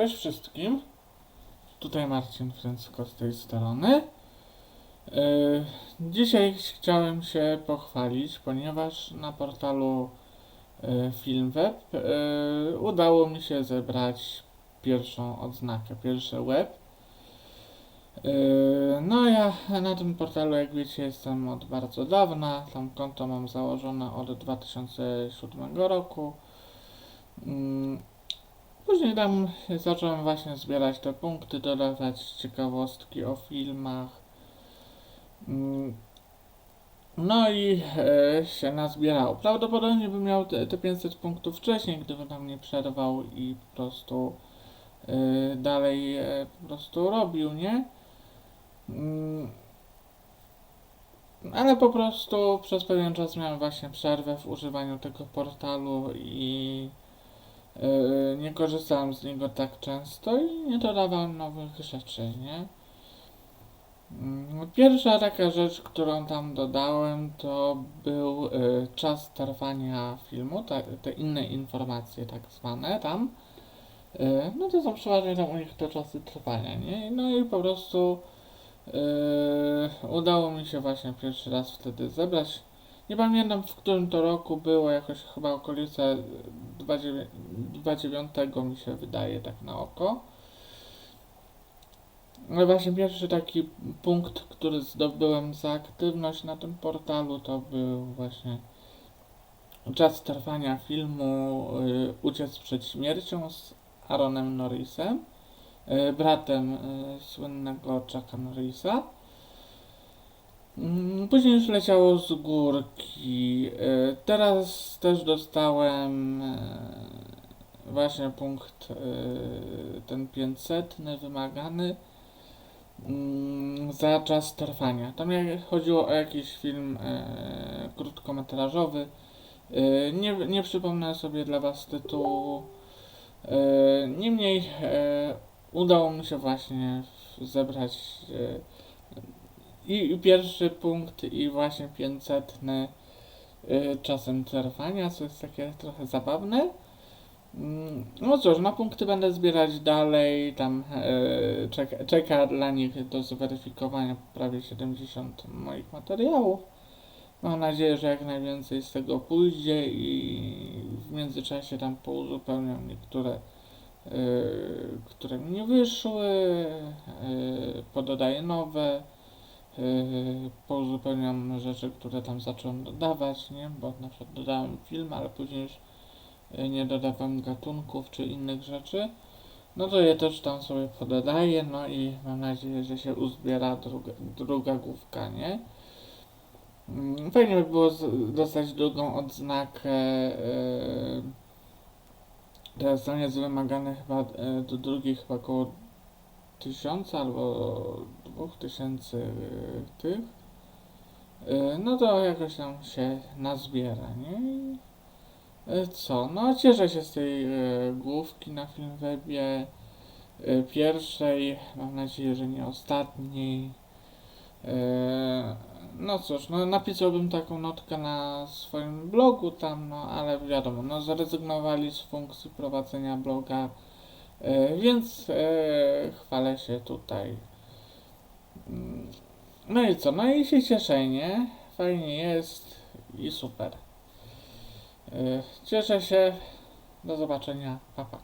Cześć wszystkim. Tutaj Marcin Fręcko z tej strony. E, Dzisiaj chciałem się pochwalić, ponieważ na portalu e, Filmweb e, udało mi się zebrać pierwszą odznakę, pierwszy web. No ja na tym portalu, jak wiecie, jestem od bardzo dawna. Tam konto mam założone od 2007 roku. Mm, Później tam zacząłem właśnie zbierać te punkty, dodawać ciekawostki o filmach. Mm, No i e, się nazbierało. Prawdopodobnie bym miał te, te 500 punktów wcześniej, gdybym tam nie przerwał i po prostu e, dalej e, po prostu robił, nie? Mm, Ale po prostu przez pewien czas miałem właśnie przerwę w używaniu tego portalu i Yy, nie korzystałem z niego tak często i nie dodawałem nowych rzeczy, nie? Mm, Pierwsza taka rzecz, którą tam dodałem, to był y, czas trwania filmu, te, inne informacje tak zwane tam. Y, no to są przeważnie tam u nich te czasy trwania, nie? No i po prostu y, udało mi się właśnie pierwszy raz wtedy zebrać. Nie pamiętam w którym to roku było, jakoś chyba okolice 29 mi się wydaje tak na oko. Ale właśnie pierwszy taki punkt, który zdobyłem za aktywność na tym portalu, to był właśnie czas trwania filmu y, Uciec przed śmiercią z Aaronem Norrisem, y, bratem y, słynnego Chucka Norrisa. Mm, Później już leciało z górki. Y, Teraz też dostałem y, właśnie punkt y, ten 500 wymagany mm, za czas trwania. Tam chodziło o jakiś film krótkometrażowy. Nie, nie przypomnę sobie dla Was tytułu. Niemniej udało mi się właśnie zebrać i, pierwszy punkt i właśnie 500 y, czasem trwania, co jest takie trochę zabawne. Mm, No cóż, na punkty będę zbierać dalej, tam y, czeka, czeka dla nich do zweryfikowania prawie 70 moich materiałów. Mam nadzieję, że jak najwięcej z tego pójdzie i w międzyczasie tam pouzupełniam niektóre, y, które mi nie wyszły, y, pododaję nowe. Yy, pouzupełniam rzeczy, które tam zacząłem dodawać, nie? Bo na przykład dodałem film, ale później już yy, nie dodawałem gatunków czy innych rzeczy. No to je też tam sobie pododaję, no i mam nadzieję, że się uzbiera druga, druga główka, nie? Mm, Fajnie by było dostać drugą odznakę. Yy, teraz tam jest wymagane chyba yy, do drugiej chyba około tysiąca albo dwóch tysięcy y, tych, y, no to jakoś tam się nazbiera, nie? I y, co? No cieszę się z tej główki na Filmwebie pierwszej, mam nadzieję, że nie ostatniej. No cóż, no napisałbym taką notkę na swoim blogu tam, no ale wiadomo, no zrezygnowali z funkcji prowadzenia bloga, więc y, chwalę się tutaj. Mm, No i co? No i się cieszę, nie? Fajnie jest i super. Y, Cieszę się. Do zobaczenia. Pa, pa.